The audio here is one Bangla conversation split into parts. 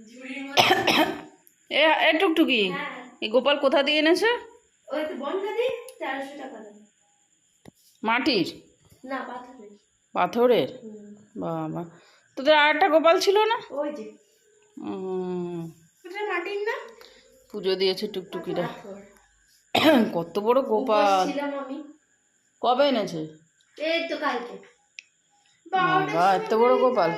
এ এ টুকটুকি? হ্যাঁ। এই গোপাল কোথা দিয়ে এনেছে? মাটির? না পাথরের। বাবা। তোদের আর একটা গোপাল ছিল না? পুজো দিয়েছে টুকটুকিরা। কত বড় গোপাল। কবে এনেছে? বাবা এত বড় গোপাল।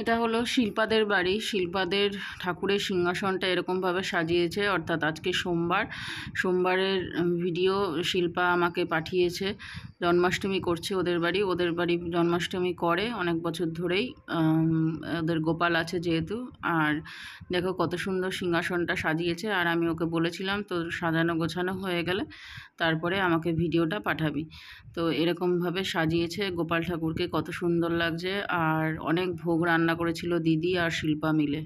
এটা হলো শিল্পাদের বাড়ি। শিল্পাদের ঠাকুরের সিংহাসনটা এরকমভাবে সাজিয়েছে। অর্থাৎ আজকে সোমবার। সোমবারের ভিডিও শিল্পা আমাকে পাঠিয়েছে। জন্মাষ্টমী করছে ওদের বাড়ি। ওদের বাড়ি জন্মাষ্টমী করে অনেক বছর ধরেই ওদের গোপাল আছে যেহেতু। আর দেখো কত সুন্দর সিংহাসনটা সাজিয়েছে। আর আমি ওকে বলেছিলাম তো সাজানো গোছানো হয়ে গেলে তারপরে আমাকে ভিডিওটা পাঠাবি। তো এরকমভাবে সাজিয়েছে গোপাল ঠাকুরকে। কত সুন্দর লাগছে। আর অনেক ভোগ রান্না করেছিল দিদি আর শিল্পা মিলে।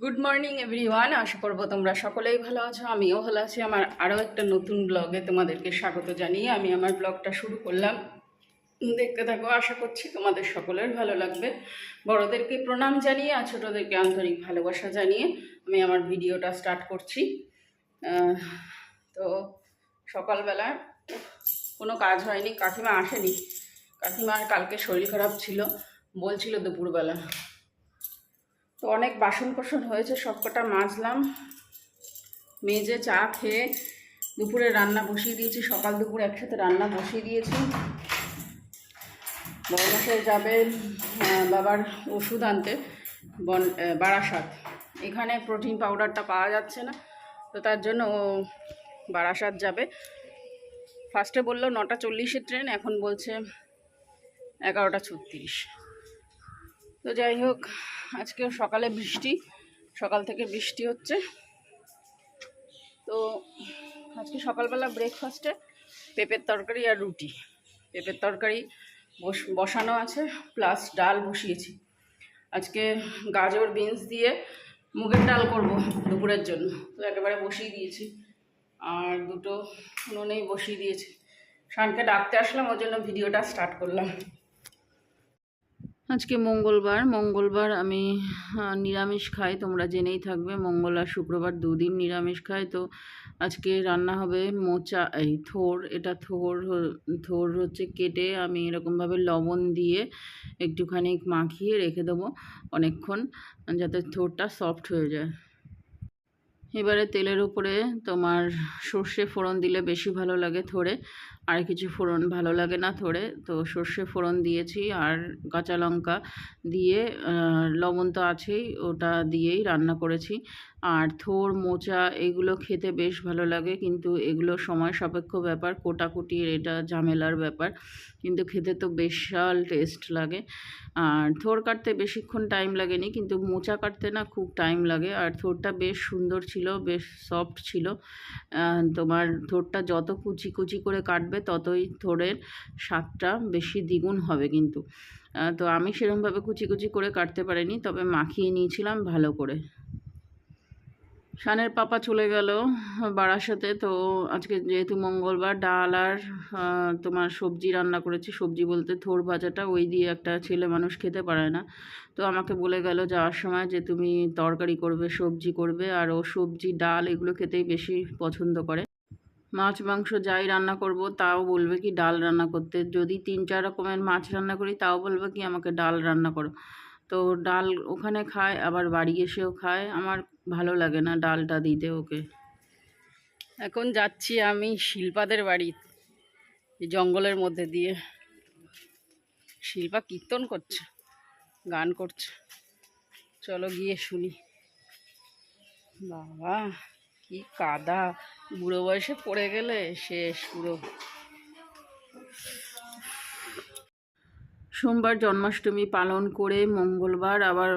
গুড মর্নিং এভরিওয়ান আশা করব তোমরা সকলেই ভালো আছো। আমিও ভালো আছি। আমার আরও একটা নতুন ব্লগে তোমাদেরকে স্বাগত জানিয়ে আমি আমার ব্লগটা শুরু করলাম। দেখতে থাকো, আশা করছি তোমাদের সকলের ভালো লাগবে। বড়দেরকে প্রণাম জানিয়ে আর ছোটোদেরকে আন্তরিক ভালোবাসা জানিয়ে আমি আমার ভিডিওটা স্টার্ট করছি। তো সকালবেলা কোনো কাজ হয়নি, কাকিমা আসেনি। কাকিমার কালকে শরীর খারাপ ছিল, বলছিল দুপুরবেলা। তো অনেক বাসন কোসন হয়েছে, সবকটা মাজলাম। মেজে চা খেয়ে দুপুরে রান্না বসিয়ে দিয়েছি, সকাল দুপুর একসাথে রান্না বসিয়ে দিয়েছি। বড়মশাই যাবে বাবার ওষুধ আনতে, বন বারাসাত। এখানে প্রোটিন পাউডারটা পাওয়া যাচ্ছে না, তো তার জন্য ও বারাসাত যাবে। ফার্স্টে বলল নটা চল্লিশের ট্রেন, এখন বলছে এগারোটা ছত্রিশ। তো যাই হোক, আজকে সকালে বৃষ্টি, সকাল থেকে বৃষ্টি হচ্ছে। তো আজকে সকালবেলা ব্রেকফাস্টে পেঁপের তরকারি আর রুটি। পেঁপের তরকারি বস, বসানো আছে প্লাস ডাল বসিয়েছি। আজকে গাজর বিনস দিয়ে মুগের ডাল করব দুপুরের জন্য। তো একেবারে বসিয়ে দিয়েছি। আর দুটো উনুনেই বসিয়ে দিয়েছি। শানকে ডাকতে আসলাম, ওর জন্য ভিডিওটা স্টার্ট করলাম। আজকে মঙ্গলবার। মঙ্গলবার আমি নিরামিষ খাই, তোমরা জেনেই থাকবে। মঙ্গল আর শুক্রবার দুদিন নিরামিষ খাই। তো আজকে রান্না হবে মোচা, এই থোর। এটা থোর থোর হচ্ছে কেটে আমি এরকমভাবে লবণ দিয়ে একটুখানি মাখিয়ে রেখে দেবো অনেকক্ষণ, যাতে থোরটা সফট হয়ে যায়। এবারে তেলের উপরে তোমার সর্ষে ফোড়ন দিলে বেশি ভালো লাগে থোড়ে আর কিছু ফোড়ন ভালো লাগে না থোড়ে। তো সর্ষে ফোড়ন দিয়েছি আর কাঁচা লঙ্কা দিয়ে লবণ তো আছেই, ওটা দিয়েই রান্না করেছি। আর থোর, মোচা এগুলো খেতে বেশ ভালো লাগে। কিন্তু এগুলো সময় সাপেক্ষ ব্যাপার, কোটাকুটির এটা ঝামেলার ব্যাপার। কিন্তু খেতে তো বিশাল টেস্ট লাগে। আর থোর কাটতে বেশিক্ষণ টাইম লাগেনি, কিন্তু মোচা কাটতে না খুব টাইম লাগে। আর থোরটা বেশ সুন্দর ছিল, বেশ সফট ছিল। তোমার থোরটা যত কুচি কুচি করে কাটবে, ততই থোরের স্বাদটা বেশি দ্বিগুণ হবে কিন্তু। তো আমি সেরকমভাবে কুচি কুচি করে কাটতে পারিনি, তবে মাখিয়ে নিয়েছিলাম ভালো করে। শানের পাপা চলে গেল বারাসাতে তো আজকে যেহেতু মঙ্গলবার, ডাল আর তোমার সবজি রান্না করেছি। সবজি বলতে থোর ভাজাটা, ওই দিয়ে একটা ছেলে মানুষ খেতে পারে না। তো আমাকে বলে গেল যাওয়ার সময় যে তুমি তরকারি করবে, সবজি করবে, আর ও সবজি, ডাল এগুলো খেতেই বেশি পছন্দ করে। মাছ, মাংস যাই রান্না করব, তাও বলবে কি ডাল রান্না করতে। যদি তিন, চার রকমের মাছ রান্না করি, তাও বলবে কি আমাকে ডাল রান্না করো। তো ডাল ওখানে খায়, আবার বাড়ি এসেও খায়। আমার ভালো লাগে না ডালটা দিতে ওকে। এখন যাচ্ছি আমি শিল্পাদের বাড়ি জঙ্গলের মধ্যে দিয়ে। শিল্পা কীর্তন করছে, গান করছে। চলো গিয়ে শুনি। বাবা, কি কাদা। বুড়ো বয়সে পড়ে গেলে শেষ পুরো। সোমবার জন্মাষ্টমী পালন করে মঙ্গলবার আবার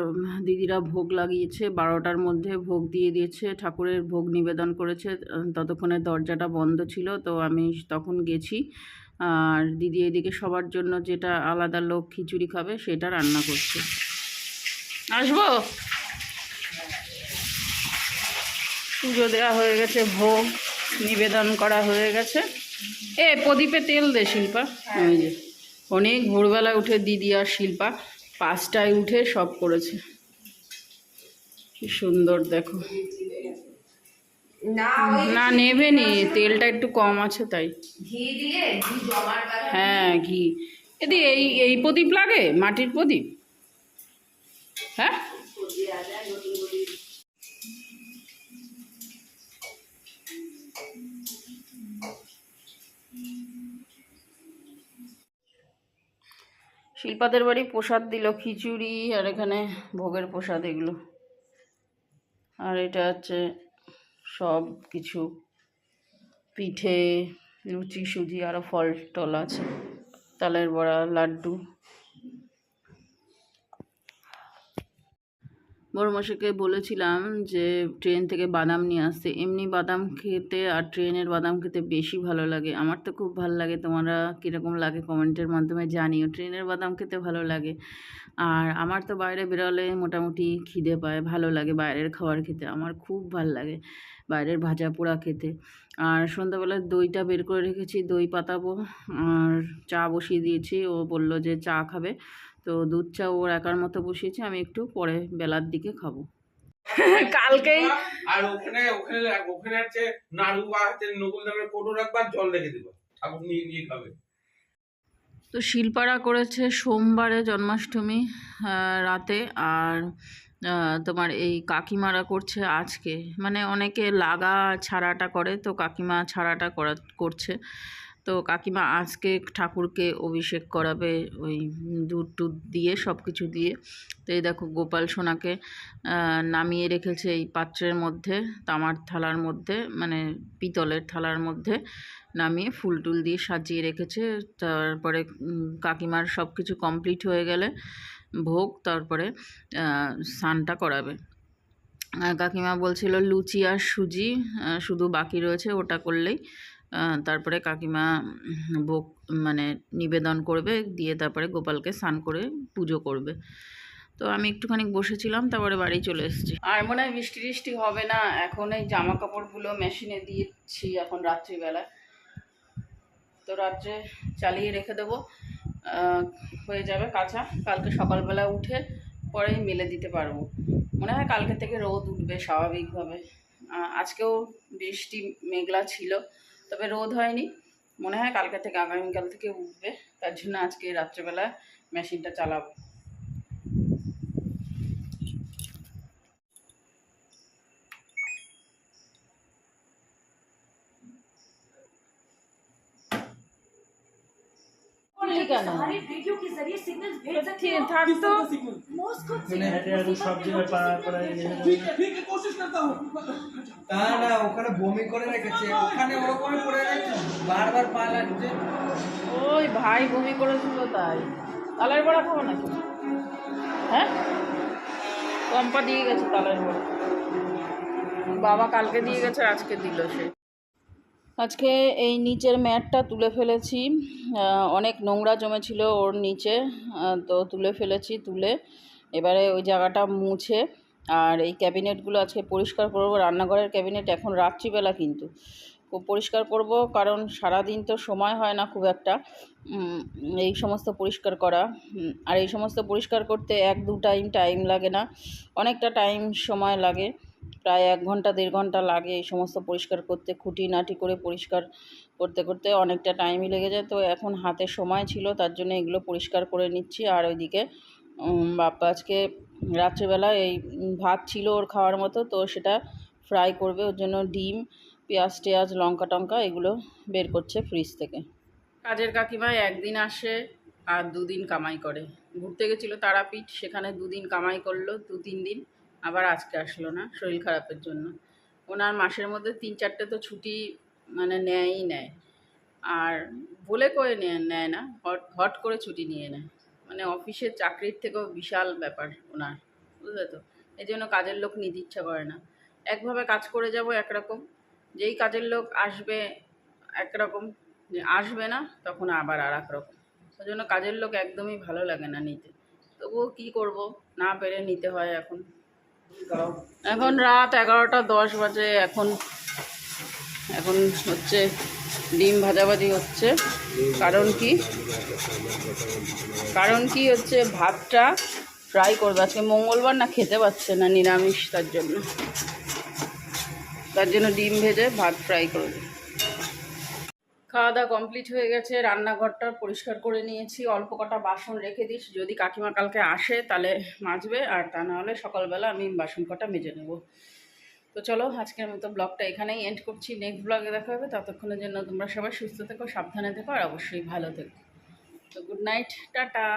দিদিরা ভোগ লাগিয়েছে, বারোটার মধ্যে ভোগ দিয়ে দিয়েছে, ঠাকুরের ভোগ নিবেদন করেছে ততক্ষণে দরজাটা বন্ধ ছিল, তো আমি তখন গেছি। আর দিদি এদিকে সবার জন্য যেটা আলাদা লোক খিচুড়ি খাবে সেটা রান্না করছে। আসব? পুজো দেওয়া হয়ে গেছে, ভোগ নিবেদন করা হয়ে গেছে। এ, প্রদীপে তেল দে, শিল্পা। ওই যে। অনেক ভোরবেলা উঠে দিদি আর শিল্পা পাঁচটায় উঠে সব করেছে। কি সুন্দর দেখো। না নেবে নি তেলটা একটু কম আছে তাই। হ্যাঁ ঘি। এদি এই এই প্রদীপ লাগে? মাটির প্রদীপ? হ্যাঁ? শিল্পাদের বাড়ি প্রসাদ দিল, খিচুড়ি আর এখানে ভোগের প্রসাদ এগুলো। আর এটা হচ্ছে সব কিছু। পিঠে, লুচি, সুজি আরও ফল টল আছে। তালের বড়া, লাড্ডু। বড়মাসিকে বলেছিলাম যে, ট্রেন থেকে বাদাম নিয়ে আসতে। এমনি বাদাম খেতে আর ট্রেনের বাদাম খেতে বেশি ভালো লাগে। আমার তো খুব ভালো লাগে। তোমরা কীরকম লাগে কমেন্টের মাধ্যমে জানিও। ট্রেনের বাদাম খেতে ভালো লাগে। আর আমার তো বাইরে বেরোলে মোটামুটি খিদে পায়, ভালো লাগে বাইরের খাবার খেতে। আমার খুব ভালো লাগে। বাইরের ভাজা পোড়া খেতে। আর সন্ধ্যাবেলায় দইটা বের করে রেখেছি দই পাতাবো। আর চা বসিয়ে দিয়েছি। ও বলল যে চা খাবে। তো দুধ চা ওর একার মতো বসিয়েছি আমি একটু পরে বেলার দিকে খাব। কালকেই আর ওখানে ওখানে ওখানে হচ্ছে নাড়ু বা হচ্ছে নকুল দামের কোটো রাখবার জল রেখে দিবা। ঠাকুর নিয়ে নিয়ে খাবে। তো শিল্পারা করেছে সোমবারে জন্মাষ্টমী রাতে। আর তোমার এই কাকিমারা করছে আজকে। মানে অনেকে লাগা ছাড়াটা করে, তো কাকিমা ছাড়াটা করা, করছে। তো কাকিমা আজকে ঠাকুরকে অভিষেক করাবে ওই দুধ টুধ দিয়ে সব কিছু দিয়ে। তো এই দেখো গোপাল সোনাকে নামিয়ে রেখেছে এই পাত্রের মধ্যে, তামার থালার মধ্যে মানে পিতলের থালার মধ্যে নামিয়ে ফুল টুল দিয়ে সাজিয়ে রেখেছে। তারপরে কাকিমার সব কিছু কমপ্লিট হয়ে গেলে ভোগ, তারপরে স্নানটা করাবে। কাকিমা বলছিল লুচি আর সুজি শুধু বাকি রয়েছে, ওটা করলেই তারপরে কাকিমা ভোগ মানে নিবেদন করবে, দিয়ে তারপরে গোপালকে স্নান করে পুজো করবে। তো আমি একটুখানি বসেছিলাম, তারপরে বাড়ি চলে এসেছি। আর মনে হয় বৃষ্টি টিষ্টি হবে না, এখন এই জামা কাপড়গুলো মেশিনে দিয়েছি এখন রাত্রিবেলা তো রাত্রে চালিয়ে রেখে দেবো। হয়ে যাবে কাঁচা। কালকে সকালবেলা উঠে পরে মেলে দিতে পারব। মনে হয় কালকে থেকে রোদ উঠবে স্বাভাবিকভাবে। আজকেও বৃষ্টি মেঘলা ছিল, তবে রোদ হয়নি। মনে হয় কালকে থেকে, আগামীকাল থেকে উঠবে। তার জন্য আজকে রাত্রেবেলা মেশিনটা চালাবো। না না ওখানে বমি করে রেখেছে ওখানে বারবার ওই ভাই বমি করেছিল তাই তালের বড়া খাব নাকি হ্যাঁ কম্পা দিয়ে গেছে তালের বড়া বাবা কালকে দিয়ে গেছে আজকে দিল সে আজকে এই নিচের ম্যাটটা তুলে ফেলেছি। অনেক নোংরা জমেছিল ওর নিচে। তো তুলে ফেলেছি, তুলে। এবারে ওই জায়গাটা মুছে। আর এই ক্যাবিনেটগুলো আজকে পরিষ্কার করব। রান্নাঘরের ক্যাবিনেট এখন রাত্রিবেলা কিন্তু। পরিষ্কার করব, কারণ সারাদিন তো সময় হয় না খুব একটা। এই সমস্ত পরিষ্কার করা। আর এই সমস্ত পরিষ্কার করতে এক দু টাইম টাইম লাগে না। অনেকটা টাইম সময় লাগে। প্রায় এক ঘণ্টা, দেড় ঘণ্টা লাগে এই সমস্ত পরিষ্কার করতে খুঁটিনাটি করে পরিষ্কার করতে করতে অনেকটা টাইমই লেগে যায়। তো এখন হাতে সময় ছিল, তার জন্য এগুলো পরিষ্কার করে নিচ্ছি। আর ওইদিকে বাপ্পা আজকে রাত্রিবেলা এই ভাত ছিল ওর খাওয়ার মতো, তো সেটা ফ্রাই করবে। ওর জন্য ডিম, পেঁয়াজ, টেয়াজ, লঙ্কা টঙ্কা এগুলো বের করছে ফ্রিজ থেকে। কাজের কাকিমা একদিন আসে আর দুদিন কামাই করে। ঘুরতে গেছিল তারাপীঠ, সেখানে দুদিন কামাই করল দু তিন দিন। আবার আজকে আসলো না, শরীর খারাপের জন্য। ওনার মাসের মধ্যে তিন চারটে তো ছুটি মানে নেয়ই নেয়। আর বলে করে নেয় না, হট হট করে ছুটি নিয়ে নেয়। মানে অফিসের চাকরির থেকেও বিশাল ব্যাপার ওনার, বুঝলে তো? এই জন্য কাজের লোক নিতে ইচ্ছা করে না। একভাবে কাজ করে যাব একরকম, যেই কাজের লোক আসবে একরকম আসবে না, তখন আবার আর এক রকম ওই জন্য কাজের লোক একদমই ভালো লাগে না নিতে। তবুও কী করব? না পেরে নিতে হয় এখন। এখন রাত এগারোটা দশ বাজে, এখন এখন হচ্ছে ডিম ভাজাভাজি হচ্ছে। কারণ কি? কারণ কি হচ্ছে, ভাতটা ফ্রাই করবে। আজকে মঙ্গলবার না খেতে পাচ্ছে না, নিরামিষ, তার জন্য। তার জন্য ডিম ভেজে ভাত ফ্রাই করবে। খাওয়া দাওয়া কমপ্লিট হয়ে গেছে, রান্নাঘরটা পরিষ্কার করে নিয়েছি, অল্প কটা বাসন রেখে দিস, যদি কাকিমা কালকে আসে তাহলে মাজবে, আর তা নাহলে সকালবেলা আমি বাসন কটা মেজে নেব। তো চলো, আজকের মতো ব্লগটা এখানেই এন্ড করছি। নেক্সট ব্লগে দেখা হবে, ততক্ষণের জন্য তোমরা সবাই সুস্থ থেকো, সাবধানে থেকো, আর অবশ্যই ভালো থেকো। তো গুড নাইট টাটা।